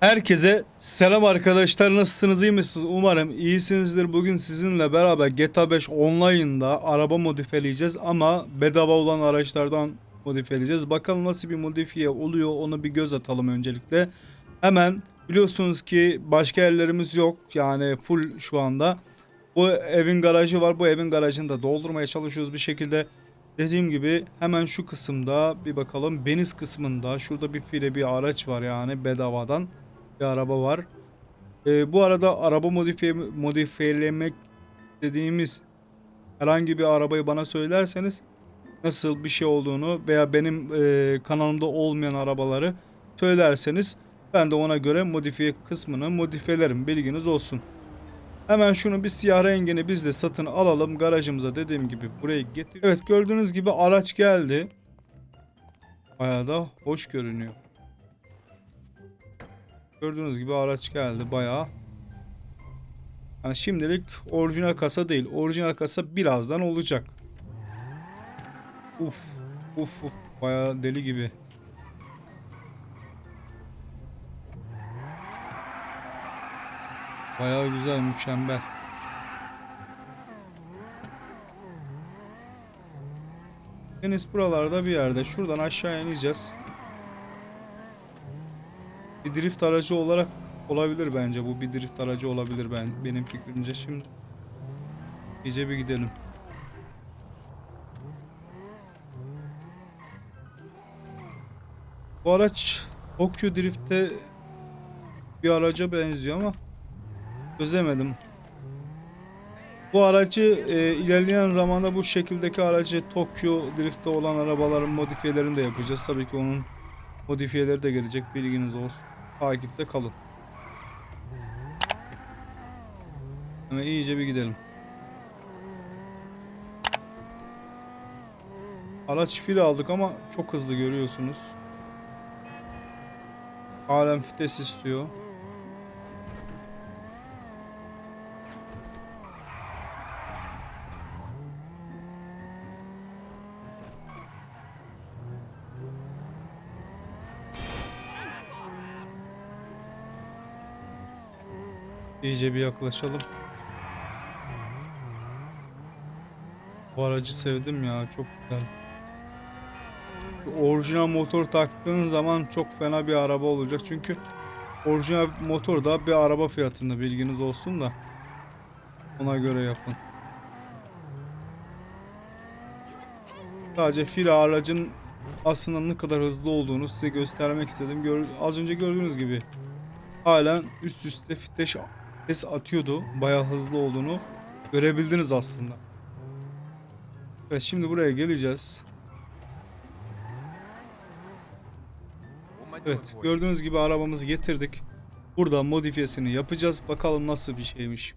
Herkese selam arkadaşlar. Nasılsınız? İyi misiniz? Umarım iyisinizdir. Bugün sizinle beraber GTA 5 online'da araba modifeleyeceğiz ama bedava olan araçlardan modifeleyeceğiz. Bakalım nasıl bir modifiye oluyor onu bir göz atalım öncelikle. Hemen biliyorsunuz ki başka yerlerimiz yok yani full şu anda. Bu evin garajı var. Bu evin garajını da doldurmaya çalışıyoruz bir şekilde. Dediğim gibi hemen şu kısımda bir bakalım. Beniz kısmında şurada bir file bir araç var yani bedavadan bir araba var. Ee, bu arada araba modifiye modifiyelemek dediğimiz herhangi bir arabayı bana söylerseniz nasıl bir şey olduğunu veya benim e, kanalımda olmayan arabaları söylerseniz ben de ona göre modifiye kısmını modifelerim bilginiz olsun. Hemen şunu bir siyah rengini biz de satın alalım. Garajımıza dediğim gibi buraya getir. Evet gördüğünüz gibi araç geldi. Bayağı da hoş görünüyor. Gördüğünüz gibi araç geldi bayağı. Yani şimdilik orijinal kasa değil. Orijinal kasa birazdan olacak. Uf. Uf uf. Bayağı deli gibi. Bayağı güzel, mükemmel. Deniz buralarda bir yerde. Şuradan aşağı ineceğiz. Bir drift aracı olarak olabilir bence. Bu bir drift aracı olabilir ben benim fikrimce. Şimdi iyice bir gidelim. Bu araç Tokyo Drift'te bir araca benziyor ama çözemedim. Bu aracı e, ilerleyen zamanda bu şekildeki aracı Tokyo Drift'te olan arabaların modifiyelerini de yapacağız. Tabii ki onun modifiyeleri de gelecek bilginiz olsun. Takipte kalın. Hemen iyice bir gidelim. Araç fil aldık ama çok hızlı görüyorsunuz. Halen vites istiyor. İyice bir yaklaşalım. Bu aracı sevdim ya çok güzel. Şu orijinal motor taktığın zaman çok fena bir araba olacak çünkü orijinal motor da bir araba fiyatında bilginiz olsun da ona göre yapın. Sadece fil aracın aslında ne kadar hızlı olduğunu size göstermek istedim. Gör, az önce gördüğünüz gibi halen üst üste fiteş ses atıyordu. Bayağı hızlı olduğunu görebildiniz aslında. Evet şimdi buraya geleceğiz. Evet gördüğünüz gibi arabamızı getirdik. Burada modifiyesini yapacağız. Bakalım nasıl bir şeymiş.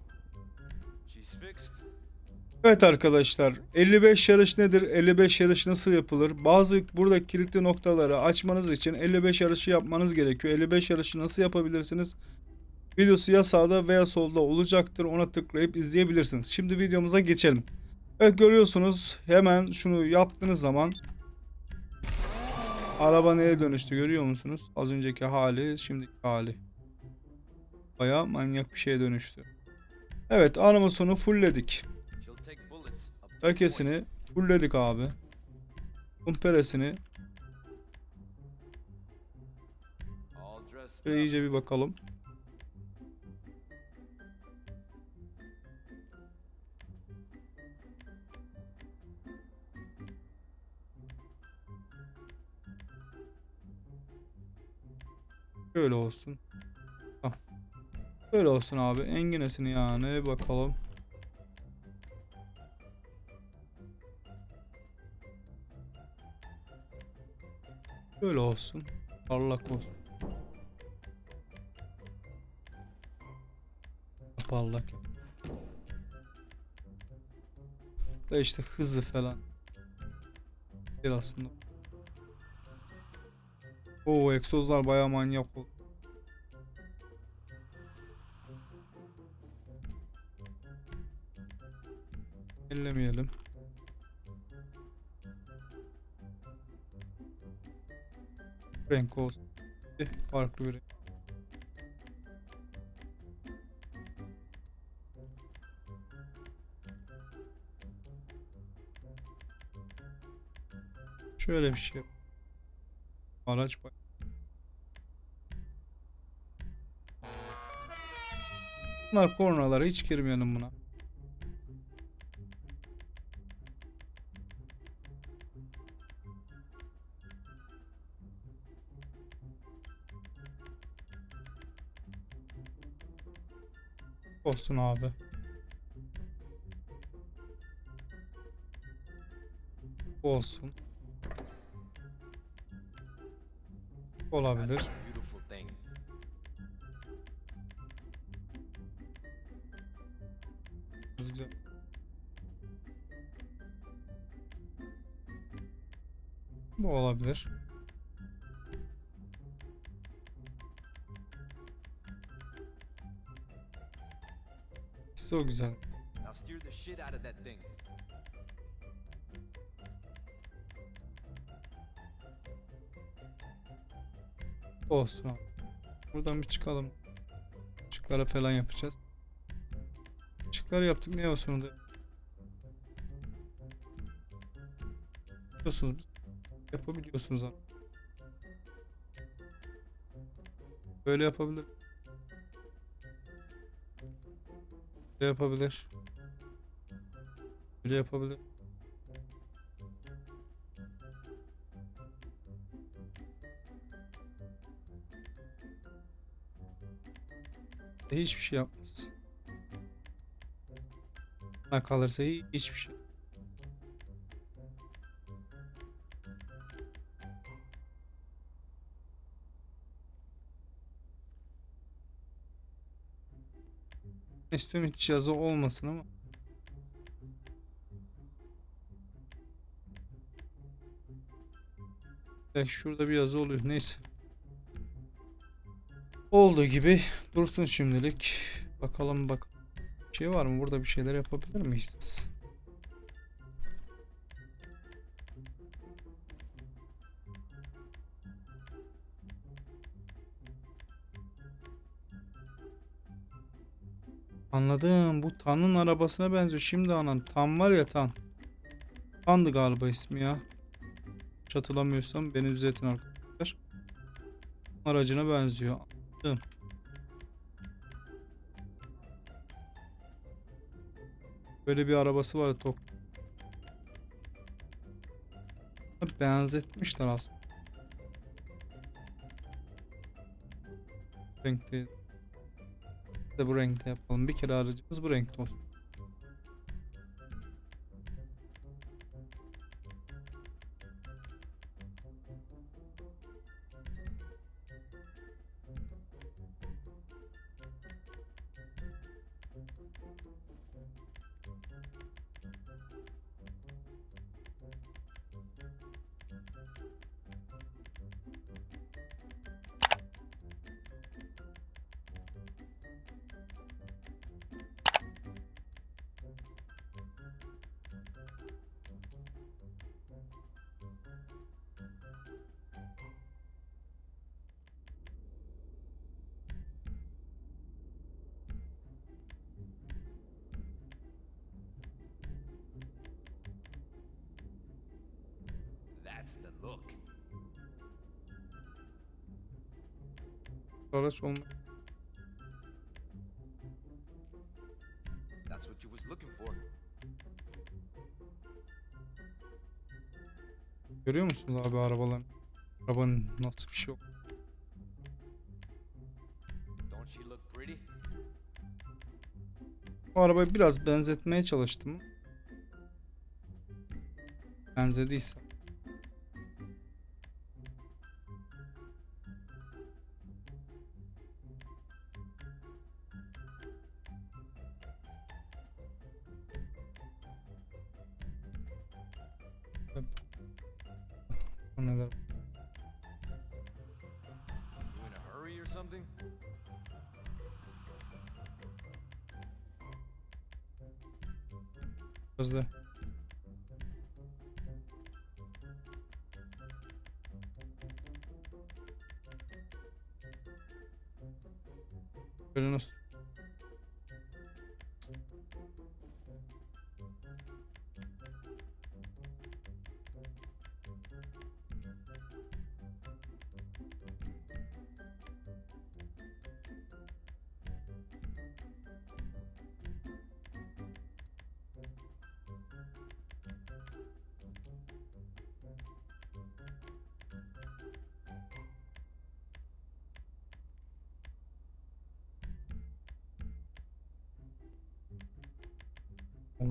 Evet arkadaşlar 55 yarış nedir? 55 yarış nasıl yapılır? Bazı burada kilitli noktaları açmanız için 55 yarışı yapmanız gerekiyor. 55 yarışı nasıl yapabilirsiniz? Videosu ya sağda veya solda olacaktır. Ona tıklayıp izleyebilirsiniz. Şimdi videomuza geçelim. Evet görüyorsunuz hemen şunu yaptığınız zaman araba neye dönüştü görüyor musunuz? Az önceki hali şimdiki hali. Baya manyak bir şeye dönüştü. Evet animasyonu fullledik. Herkesini fullledik abi. Kumperesini Şöyle iyice bir bakalım. Şöyle olsun. Böyle olsun abi. Enginesini yani bakalım. Böyle olsun. Parlak olsun. Parlak. Da işte hızı falan. Değil aslında. Oo egzozlar baya manyak oldu. Ellemeyelim. Renk olsun. Eh, farklı bir renk. Şöyle bir şey yap. Araç. Bunlar kornalara hiç girmeyelim buna. Olsun abi. Olsun. Olabilir. Güzel. Bu olabilir. Çok güzel. Now steer the shit out of that thing. Olsun. Buradan bir çıkalım. Işıklara falan yapacağız. Işıkları yaptık ne olsun da. Yapıyorsunuz. Yapabiliyorsunuz abi. Böyle yapabilir. Böyle yapabilir. Böyle yapabilir. Hiçbir şey yapmaz. Ne kalırsa hi- hiçbir şey. İstiyorum hiç yazı olmasın ama. Belki şurada bir yazı oluyor. Neyse. Olduğu gibi dursun şimdilik. Bakalım bak. Şey var mı? Burada bir şeyler yapabilir miyiz? Anladım. Bu Tan'ın arabasına benziyor. Şimdi anladım. Tan var ya Tan. Tan'dı galiba ismi ya. Hiç hatırlamıyorsam beni düzeltin arkadaşlar. Aracına benziyor. Anladım. Böyle bir arabası var tok. Benzetmişler aslında. Renkte. De bu renkte yapalım. Bir kere aracımız bu renkte olsun. That's the look. Araç olma. That's what you was looking for. Görüyor musunuz abi arabaların? Arabanın nasıl bir şey yok. Don't she look pretty? Bu arabayı biraz benzetmeye çalıştım. Benzediyse. Neler? You in a hurry or something? Gözde. Böyle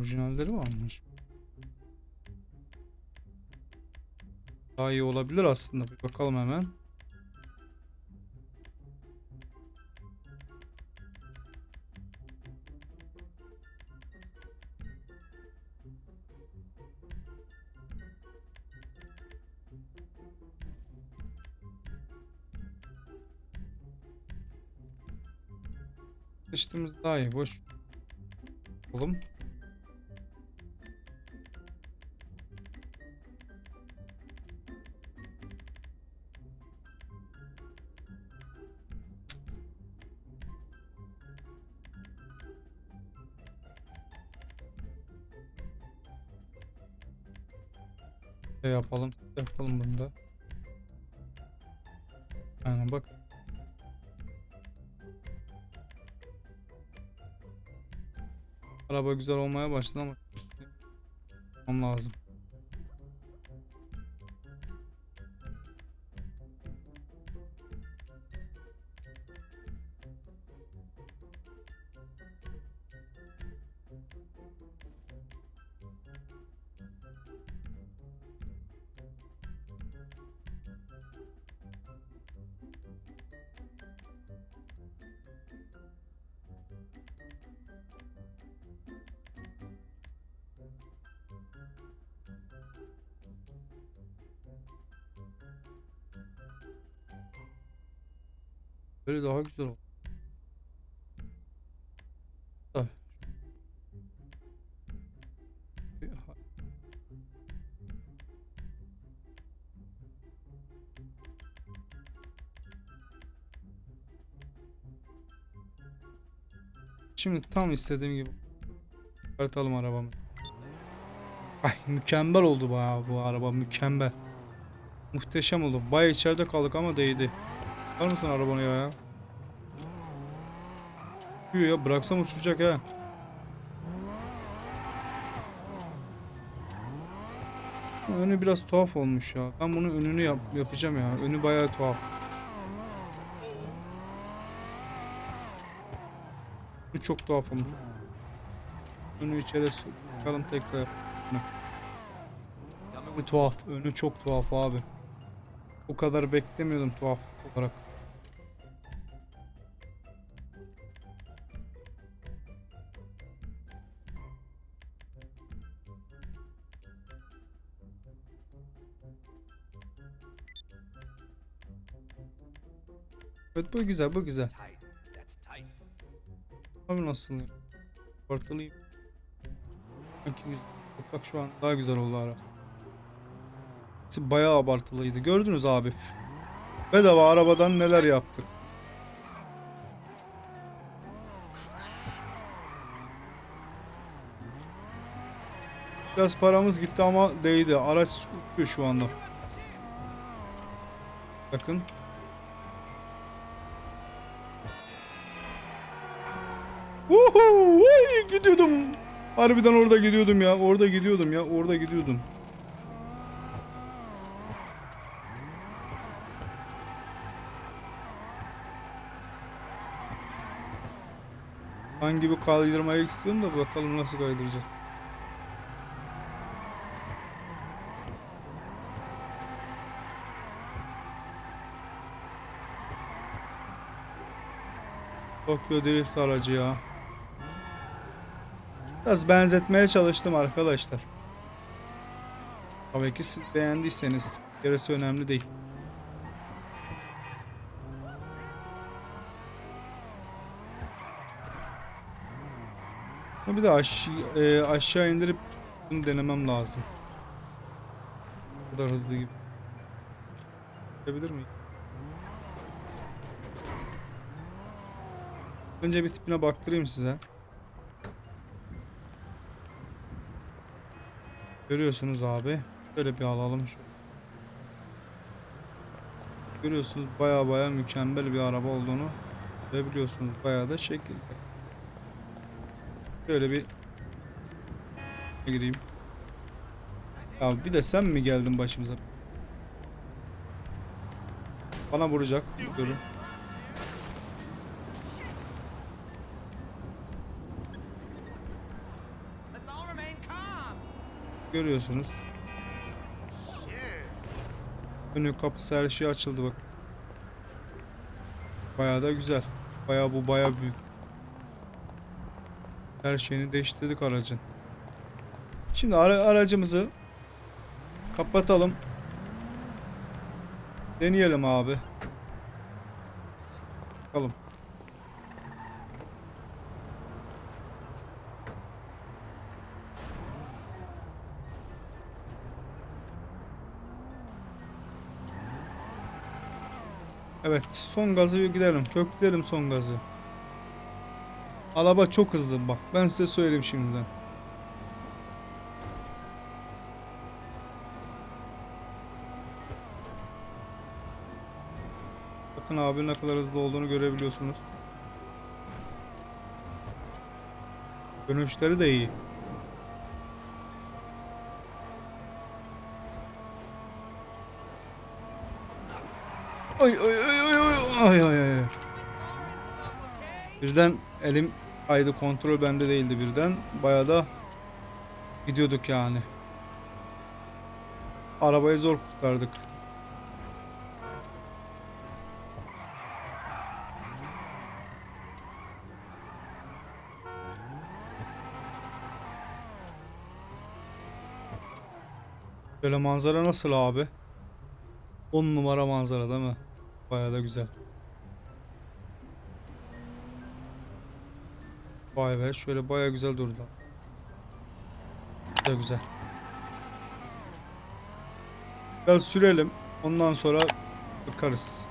Orijinalleri varmış. Daha iyi olabilir aslında. Bir bakalım hemen. Sıçtığımız daha iyi. Boş. Oğlum. Şey yapalım. Yapalım bunu da. Aynen bak. Araba güzel olmaya başladı ama yapmam lazım. Böyle daha güzel oldu. Ha- Şimdi tam istediğim gibi çıkartalım arabamı. Ay mükemmel oldu bu, bu araba mükemmel. Muhteşem oldu. Baya içeride kaldık ama değdi. Var mısın arabanı ya? Uçuyor ya bıraksam uçacak ha. Önü biraz tuhaf olmuş ya. Ben bunun önünü yap yapacağım ya. Önü bayağı tuhaf. Bu çok tuhaf olmuş. Önü içeri sokalım tekrar. What tuhaf. Önü çok tuhaf abi. O kadar beklemiyordum tuhaf olarak. Evet bu güzel bu güzel. Abi nasıl güzel. Bak şu an daha güzel oldu ara. Bayağı abartılıydı. Gördünüz abi. Bedava arabadan neler yaptık. Biraz paramız gitti ama değdi. Araç uçuyor şu anda. Bakın. Uhu, gidiyordum. Harbiden orada gidiyordum ya. Orada gidiyordum ya. Orada gidiyordum. Hangi bir kaydırmaya istiyorum da bakalım nasıl kaydıracağız. Tokyo Drift aracı ya. Biraz benzetmeye çalıştım arkadaşlar. Tabii ki siz beğendiyseniz gerisi önemli değil. Bir de aş e, aşağı indirip bunu denemem lazım. Bu kadar hızlı gibi. Yapabilir miyim? Önce bir tipine baktırayım size. Görüyorsunuz abi. Şöyle bir alalım şu. Görüyorsunuz baya baya mükemmel bir araba olduğunu ve biliyorsunuz baya da şekilli. Şöyle bir gireyim. Ya bir de sen mi geldin başımıza? Bana vuracak. Durun. Görüyorsunuz. Önü kapısı her şey açıldı bak. Bayağı da güzel. Bayağı bu bayağı büyük. Her şeyini değiştirdik aracın. Şimdi ara- aracımızı kapatalım. Deneyelim abi. Bakalım. Evet son gazı gidelim. Kökleyelim son gazı. Araba çok hızlı bak. Ben size söyleyeyim şimdiden. Bakın abi ne kadar hızlı olduğunu görebiliyorsunuz. Dönüşleri de iyi. Ay ay ay ay ay. Birden elim kaydı kontrol bende değildi birden. Bayağı da gidiyorduk yani. Arabayı zor kurtardık. Böyle manzara nasıl abi? 10 numara manzara değil mi? Bayağı da güzel. Vay be şöyle bayağı güzel durdu. Güzel güzel. Biraz sürelim. Ondan sonra bakarız.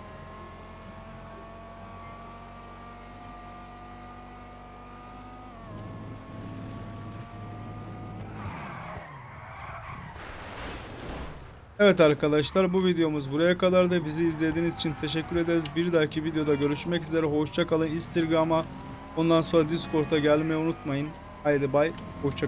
Evet arkadaşlar bu videomuz buraya kadar da bizi izlediğiniz için teşekkür ederiz. Bir dahaki videoda görüşmek üzere. Hoşça kalın. Instagram'a ondan sonra Discord'a gelmeyi unutmayın. Haydi bay. Hoşça